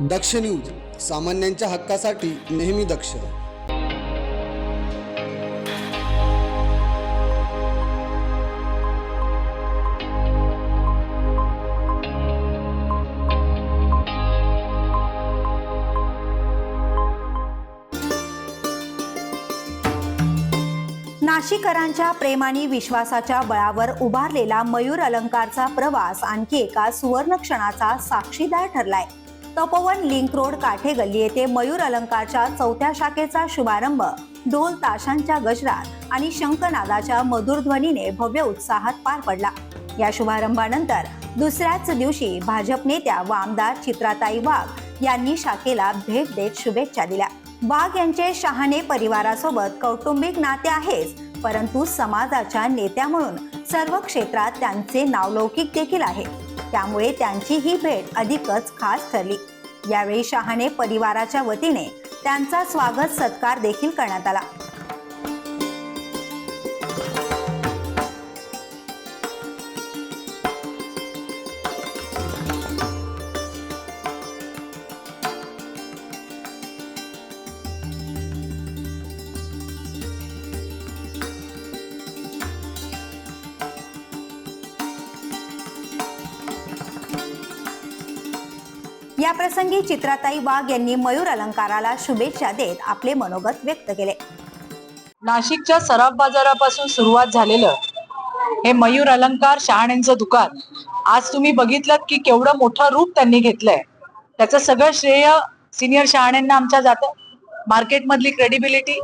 दक्ष news सामान्यांच्या हक्कासाठी नेहमी दक्ष. नाशिकरांच्या प्रेमाने विश्वासाच्या बळावर उभारलेला मयूर अलंकारचा प्रवास आणखी एका सुवर्ण क्षणाचा साक्षीदार ठरलाय. तपोवन लिंक रोड काठे गल्ली येथे मयूर अलंकारच्या चौथ्या शाखेचा शुभारंभ. ढोल ताशांच्या गजरात आणि शंखनादाच्या मधुर ध्वनीने भव्य उत्साहात पार पडला. या शुभारंभानंतर दुसऱ्याच दिवशी भाजप नेत्या व आमदार चित्राताई वाघ यांनी शाखेला भेट देत शुभेच्छा दिल्या. वाघ यांचे शहाणे परिवारासोबत कौटुंबिक नाते आहेच परंतु समाजाच्या नेत्या म्हणून सर्व क्षेत्रात त्यांचे नावलौकिक देखील आहे. त्यामुळे त्यांची ही भेट अधिकच खास ठरली. यावेळी शहाणे परिवाराच्या वतीने त्यांचा स्वागत सत्कार देखील करण्यात आला. या प्रसंगी चित्राताई वाघ यांनी मयूर अलंकाराला शुभेच्छा देत आपले मनोगत व्यक्त केले. नाशिकच्या सराफ बाजारापासून सुरुवात झालेलं हे मयूर अलंकार शहाण्यांचं दुकान. आज तुम्ही बघितलं की केवढं मोठं रूप त्यांनी घेतलंय. त्याचं सगळं श्रेय सिनियर शहाण्यांना आमच्या जातं. मार्केटमधली क्रेडिबिलिटी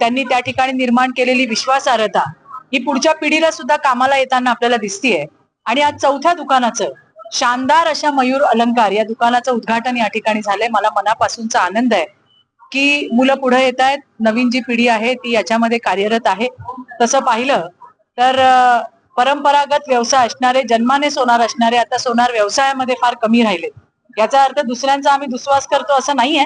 त्यांनी त्या ठिकाणी निर्माण केलेली विश्वासार्हता ही पुढच्या पिढीला सुद्धा कामाला येताना आपल्याला दिसतीये. आणि आज चौथ्या दुकानाचं शानदार अशा मयूर अलंकार या दुकानाचं उद्घाटन या ठिकाणी झालंय. मला मनापासूनचा आनंद आहे की मुलं पुढे येत आहेत. नवीन जी पिढी आहे ती याच्यामध्ये कार्यरत आहे. तसं पाहिलं तर परंपरागत व्यवसाय असणारे जन्माने सोनार असणारे आता सोनार व्यवसायामध्ये फार कमी राहिले याचा अर्थ दुसऱ्यांचा आम्ही दुस्वास करतो असं नाहीये.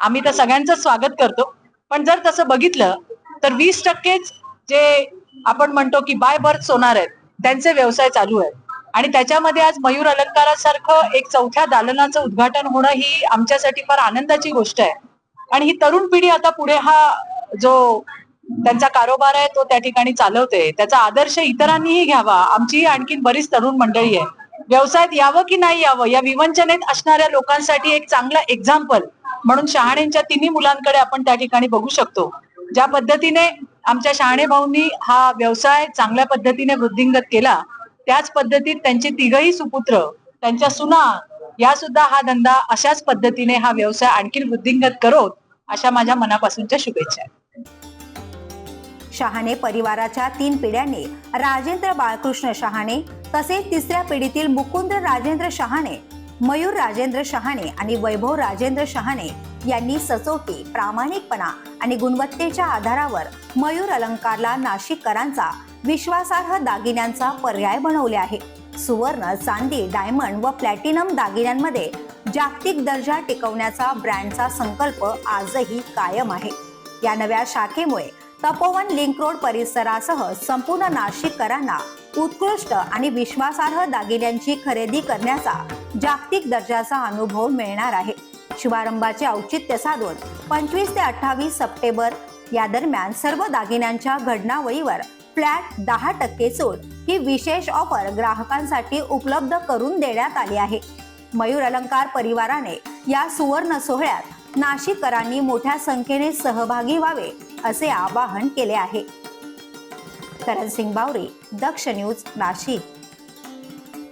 आम्ही तर सगळ्यांचं स्वागत करतो. पण जर तसं बघितलं तर वीस टक्केच जे आपण म्हणतो की बाय बर्थ सोनार आहेत त्यांचे व्यवसाय चालू आहेत. आणि त्याच्यामध्ये आज मयूर अलंकारासारखं एक चौथ्या दालनाचं उद्घाटन होणं ही आमच्यासाठी फार आनंदाची गोष्ट आहे. आणि ही तरुण पिढी आता पुढे हा जो त्यांचा कारोबार आहे तो त्या ठिकाणी चालवते. त्याचा आदर्श इतरांनीही घ्यावा. आमची आणखीन बरीच तरुण मंडळी आहे. व्यवसायात यावं की नाही यावं? या विवंचनेत असणाऱ्या लोकांसाठी एक चांगला एक्झाम्पल म्हणून शहाणेंच्या तिन्ही मुलांकडे आपण त्या ठिकाणी बघू शकतो. ज्या पद्धतीने आमच्या शहाणे भाऊंनी हा व्यवसाय चांगल्या पद्धतीने वृद्धिंगत केला त्याच पद्धतीत त्यांचे तिघही सुपुत्र त्यांच्या सुना या सुद्धा हा धंदा अशाच पद्धतीने हा व्यवसाय आणखी वृद्धिंगत करोत अशा माझ्या मनापासूनच्या शुभेच्छा शहाणे परिवाराच्या तीन पिढ्यांनी राजेंद्र बाळकृष्ण शहाणे तसेच तिसऱ्या पिढीतील मुकुंद राजेंद्र शहाणे मयूर राजेंद्र शहाणे आणि वैभव राजेंद्र शहाणे यांनी सचोटी प्रामाणिकपणा आणि गुणवत्तेच्या आधारावर मयूर अलंकारला नाशिककरांचा विश्वासार्ह दागिन्यांचा पर्याय बनवले आहे. सुवर्ण चांदी डायमंड व प्लॅटिनम दागिन्यांमध्ये जागतिक दर्जा टिकवण्याचा ब्रँडचा संकल्प आजही कायम आहे. या नव्या शाखेमुळे तपोवन लिंक रोड परिसरासह संपूर्ण नाशिककरांना उत्कृष्ट आणि विश्वासार्ह दागिन्यांची खरेदी करण्याचा जागतिक दर्जाचा अनुभव मिळणार आहे. शुभारंभाचे औचित्य साधून पंचवीस ते अठ्ठावीस सप्टेंबर या दरम्यान सर्व दागिन्यांच्या घडणावळीवर फ्लॅट दहा टक्के सूट ही विशेष ऑफर ग्राहकांसाठी उपलब्ध करून देण्यात आली आहे. मयूर अलंकार परिवाराने या सुवर्ण सोहळ्यात नाशिककरांनी मोठ्या संख्येने सहभागी व्हावे असे आवाहन केले आहे. करण सिंग बावरी दक्ष न्यूज नाशिक.